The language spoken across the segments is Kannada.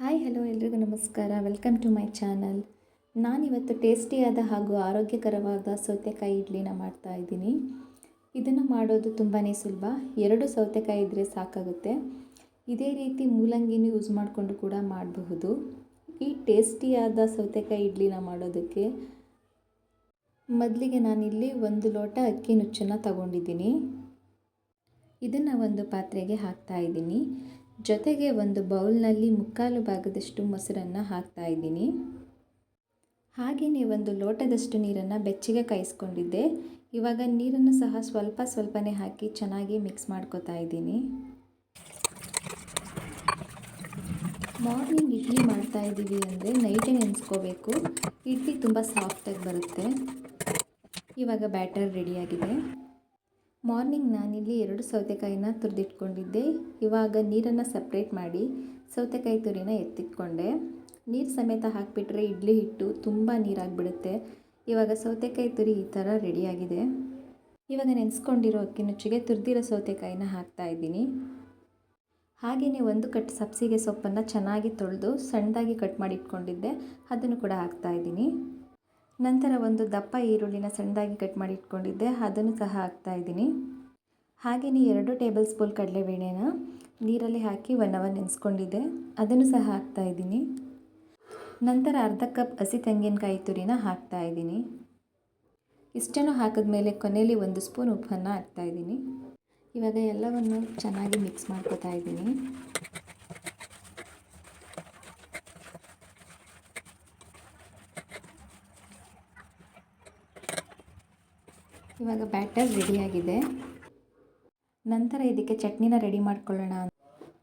ಹಾಯ್, ಹಲೋ ಎಲ್ರಿಗೂ ನಮಸ್ಕಾರ. Welcome to my channel. ನಾನಿವತ್ತು ಟೇಸ್ಟಿಯಾದ ಹಾಗೂ ಆರೋಗ್ಯಕರವಾದ ಸೌತೆಕಾಯಿ ಇಡ್ಲಿನ ಮಾಡ್ತಾ ಇದ್ದೀನಿ. ಇದನ್ನು ಮಾಡೋದು ತುಂಬಾ ಸುಲಭ. ಎರಡು ಸೌತೆಕಾಯಿ ಇದ್ದರೆ ಸಾಕಾಗುತ್ತೆ. ಇದೇ ರೀತಿ ಮೂಲಂಗಿನೂ ಯೂಸ್ ಮಾಡಿಕೊಂಡು ಕೂಡ ಮಾಡಬಹುದು. ಈ ಟೇಸ್ಟಿಯಾದ ಸೌತೆಕಾಯಿ ಇಡ್ಲಿನ ಮಾಡೋದಕ್ಕೆ ಮೊದಲಿಗೆ ನಾನಿಲ್ಲಿ ಒಂದು ಲೋಟ ಅಕ್ಕಿ ನುಚ್ಚನ್ನು ತಗೊಂಡಿದ್ದೀನಿ. ಇದನ್ನು ಒಂದು ಪಾತ್ರೆಗೆ ಹಾಕ್ತಾ ಇದ್ದೀನಿ. ಜೊತೆಗೆ ಒಂದು ಬೌಲ್ನಲ್ಲಿ ಮುಕ್ಕಾಲು ಭಾಗದಷ್ಟು ಮೊಸರನ್ನು ಹಾಕ್ತಾ ಇದ್ದೀನಿ. ಹಾಗೆಯೇ ಒಂದು ಲೋಟದಷ್ಟು ನೀರನ್ನು ಬೆಚ್ಚಗೆ ಕಾಯಿಸ್ಕೊಂಡಿದ್ದೆ. ಇವಾಗ ನೀರನ್ನು ಸಹ ಸ್ವಲ್ಪ ಸ್ವಲ್ಪನೇ ಹಾಕಿ ಚೆನ್ನಾಗಿ ಮಿಕ್ಸ್ ಮಾಡ್ಕೋತಾ ಇದ್ದೀನಿ. ಮಾರ್ನಿಂಗ್ ಇಡ್ಲಿ ಮಾಡ್ತಾ ಇದ್ದೀವಿ ಅಂದರೆ ನೈಟೇ ನೆನೆಸ್ಕೋಬೇಕು. ಇಡ್ಲಿ ತುಂಬ ಸಾಫ್ಟಾಗಿ ಬರುತ್ತೆ. ಇವಾಗ ಬ್ಯಾಟರ್ ರೆಡಿಯಾಗಿದೆ. ಮಾರ್ನಿಂಗ್ ನಾನಿಲ್ಲಿ ಎರಡು ಸೌತೆಕಾಯಿನ ತುರಿದಿಟ್ಕೊಂಡಿದ್ದೆ. ಇವಾಗ ನೀರನ್ನು ಸಪ್ರೇಟ್ ಮಾಡಿ ಸೌತೆಕಾಯಿ ತುರಿನ ಎತ್ತಿಟ್ಕೊಂಡೆ. ನೀರು ಸಮೇತ ಹಾಕಿಬಿಟ್ರೆ ಇಡ್ಲಿ ಹಿಟ್ಟು ತುಂಬ ನೀರಾಗಿಬಿಡುತ್ತೆ. ಇವಾಗ ಸೌತೆಕಾಯಿ ತುರಿ ಈ ಥರ ರೆಡಿಯಾಗಿದೆ. ಇವಾಗ ನೆನೆಸ್ಕೊಂಡಿರೋ ಅಕ್ಕಿ ನುಚ್ಚಿಗೆ ತುರಿದಿರೋ ಸೌತೆಕಾಯಿನ ಹಾಕ್ತಾ ಇದ್ದೀನಿ. ಹಾಗೆಯೇ ಒಂದು ಕಟ್ ಸಬ್ಸಿಗೆ ಸೊಪ್ಪನ್ನು ಚೆನ್ನಾಗಿ ತೊಳೆದು ಸಣ್ಣದಾಗಿ ಕಟ್ ಮಾಡಿ ಇಟ್ಕೊಂಡಿದ್ದೆ ಅದನ್ನು ಕೂಡ ಹಾಕ್ತಾ ಇದ್ದೀನಿ. ನಂತರ ಒಂದು ದಪ್ಪ ಈರುಳ್ಳಿನ ಸಣ್ಣದಾಗಿ ಕಟ್ ಮಾಡಿ ಇಟ್ಕೊಂಡಿದ್ದೆ. ಅದನ್ನು ಸಹ ಹಾಕ್ತಾ ಇದ್ದೀನಿ. ಹಾಗೆಯೇ ಎರಡು ಟೇಬಲ್ ಸ್ಪೂನ್ ಕಡಲೆಬೇಳೆನ ನೀರಲ್ಲಿ ಹಾಕಿ ಒನ್ ಅವರ್ ನೆನೆಸ್ಕೊಂಡಿದ್ದೆ. ಅದನ್ನು ಸಹ ಹಾಕ್ತಾ ಇದ್ದೀನಿ. ನಂತರ ಅರ್ಧ ಕಪ್ ಹಸಿ ತೆಂಗಿನಕಾಯಿ ತುರಿನ ಹಾಕ್ತಾ ಇದ್ದೀನಿ. ಇಷ್ಟನ್ನು ಹಾಕಿದ್ಮೇಲೆ ಕೊನೆಯಲ್ಲಿ ಒಂದು ಸ್ಪೂನ್ ಉಪ್ಪನ್ನು ಹಾಕ್ತಾ ಇದ್ದೀನಿ. ಇವಾಗ ಎಲ್ಲವನ್ನು ಚೆನ್ನಾಗಿ ಮಿಕ್ಸ್ ಮಾಡ್ಕೋತಾ ಇದ್ದೀನಿ. ಇವಾಗ ಬ್ಯಾಟರ್ ರೆಡಿಯಾಗಿದೆ ನಂತರ ಇದಕ್ಕೆ ಚಟ್ನಿನ ರೆಡಿ ಮಾಡ್ಕೊಳ್ಳೋಣ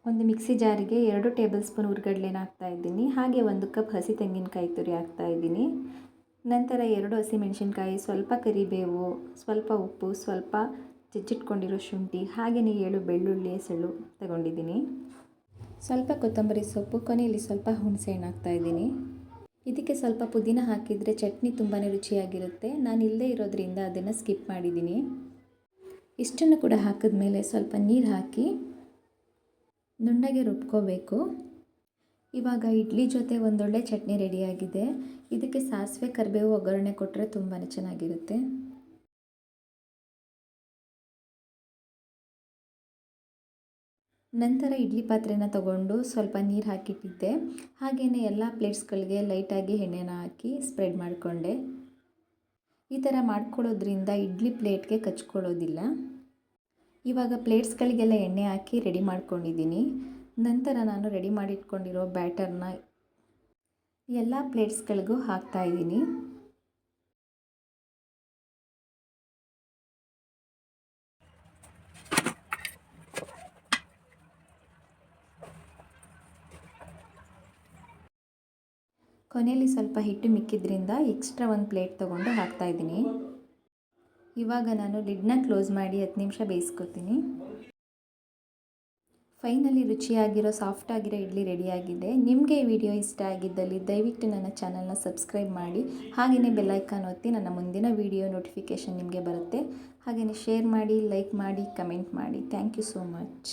ಒಂದು ಮಿಕ್ಸಿ ಜಾರಿಗೆ ಎರಡು ಟೇಬಲ್ ಸ್ಪೂನ್ ಹುರ್ಗಡ್ಲೆನ ಹಾಕ್ತಾ ಇದ್ದೀನಿ. ಹಾಗೆ ಒಂದು ಕಪ್ ಹಸಿ ತೆಂಗಿನಕಾಯಿ ತುರಿ ಹಾಕ್ತಾ ಇದ್ದೀನಿ. ನಂತರ ಎರಡು ಹಸಿ ಮೆಣಸಿನ್ಕಾಯಿ, ಸ್ವಲ್ಪ ಕರಿಬೇವು, ಸ್ವಲ್ಪ ಉಪ್ಪು, ಸ್ವಲ್ಪ ಜಜ್ಜಿಟ್ಕೊಂಡಿರೋ ಶುಂಠಿ ಹಾಗೆಯೇ ಏಳು ಬೆಳ್ಳುಳ್ಳಿ ಎಸಳು ತಗೊಂಡಿದ್ದೀನಿ. ಸ್ವಲ್ಪ ಕೊತ್ತಂಬರಿ ಸೊಪ್ಪು, ಕೊನೆಯಲ್ಲಿ ಸ್ವಲ್ಪ ಹುಣಸೆ ಹಣ್ಣು ಇದ್ದೀನಿ. ಇದಕ್ಕೆ ಸ್ವಲ್ಪ ಪುದೀನ ಹಾಕಿದರೆ ಚಟ್ನಿ ತುಂಬಾ ರುಚಿಯಾಗಿರುತ್ತೆ. ನಾನು ಇಲ್ಲದೇ ಇರೋದ್ರಿಂದ ಅದನ್ನು ಸ್ಕಿಪ್ ಮಾಡಿದ್ದೀನಿ ಇಷ್ಟನ್ನು ಕೂಡ ಹಾಕಿದ ಮೇಲೆ ಸ್ವಲ್ಪ ನೀರು ಹಾಕಿ ನುಣ್ಣಗೆ ರುಬ್ಕೋಬೇಕು. ಇವಾಗ ಇಡ್ಲಿ ಜೊತೆ ಒಂದೊಳ್ಳೆ ಚಟ್ನಿ ರೆಡಿಯಾಗಿದೆ ಇದಕ್ಕೆ ಸಾಸಿವೆ, ಕರಿಬೇವು, ಒಗ್ಗರಣೆ ಕೊಟ್ಟರೆ ತುಂಬಾ ಚೆನ್ನಾಗಿರುತ್ತೆ. ನಂತರ ಇಡ್ಲಿ ಪಾತ್ರೆನ ತಗೊಂಡು ಸ್ವಲ್ಪ ನೀರು ಹಾಕಿಟ್ಟಿದ್ದೆ. ಹಾಗೆಯೇ ಎಲ್ಲ ಪ್ಲೇಟ್ಸ್ಗಳಿಗೆ ಲೈಟಾಗಿ ಎಣ್ಣೆನ ಹಾಕಿ ಸ್ಪ್ರೆಡ್ ಮಾಡಿಕೊಂಡೆ. ಈ ಥರ ಮಾಡ್ಕೊಳ್ಳೋದ್ರಿಂದ ಇಡ್ಲಿ ಪ್ಲೇಟ್ಗೆ ಕಚ್ಕೊಳ್ಳೋದಿಲ್ಲ. ಇವಾಗ ಪ್ಲೇಟ್ಸ್ಗಳಿಗೆಲ್ಲ ಎಣ್ಣೆ ಹಾಕಿ ರೆಡಿ ಮಾಡ್ಕೊಂಡಿದ್ದೀನಿ. ನಂತರ ನಾನು ರೆಡಿ ಮಾಡಿಟ್ಕೊಂಡಿರೋ ಬ್ಯಾಟರ್ನ ಎಲ್ಲ ಪ್ಲೇಟ್ಸ್ಗಳಿಗೂ ಹಾಕ್ತಾಯಿದ್ದೀನಿ ಕೊನೆಯಲ್ಲಿ ಸ್ವಲ್ಪ ಹಿಟ್ಟು ಮಿಕ್ಕಿದ್ರಿಂದ ಎಕ್ಸ್ಟ್ರಾ ಒಂದು ಪ್ಲೇಟ್ ತೊಗೊಂಡು ಹಾಕ್ತಾಯಿದ್ದೀನಿ ಇವಾಗ ನಾನು ಲಿಡ್ನ ಕ್ಲೋಸ್ ಮಾಡಿ ಹತ್ತು ನಿಮಿಷ ಬೇಯಿಸ್ಕೊತೀನಿ. ಫೈನಲಿ ರುಚಿಯಾಗಿರೋ ಸಾಫ್ಟ್ ಆಗಿರೋ ಇಡ್ಲಿ ರೆಡಿಯಾಗಿದೆ ನಿಮಗೆ ಈ ವಿಡಿಯೋ ಇಷ್ಟ ಆಗಿದ್ದಲ್ಲಿ ದಯವಿಟ್ಟು ನನ್ನ ಚಾನಲ್ನ ಸಬ್ಸ್ಕ್ರೈಬ್ ಮಾಡಿ. ಹಾಗೆಯೇ ಬೆಲ್ಲೈಕಾನ್ ಒತ್ತಿ ನನ್ನ ಮುಂದಿನ ವಿಡಿಯೋ ನೋಟಿಫಿಕೇಷನ್ ನಿಮಗೆ ಬರುತ್ತೆ. ಹಾಗೆಯೇ ಶೇರ್ ಮಾಡಿ ಲೈಕ್ ಮಾಡಿ ಕಮೆಂಟ್ ಮಾಡಿ. Thank you so much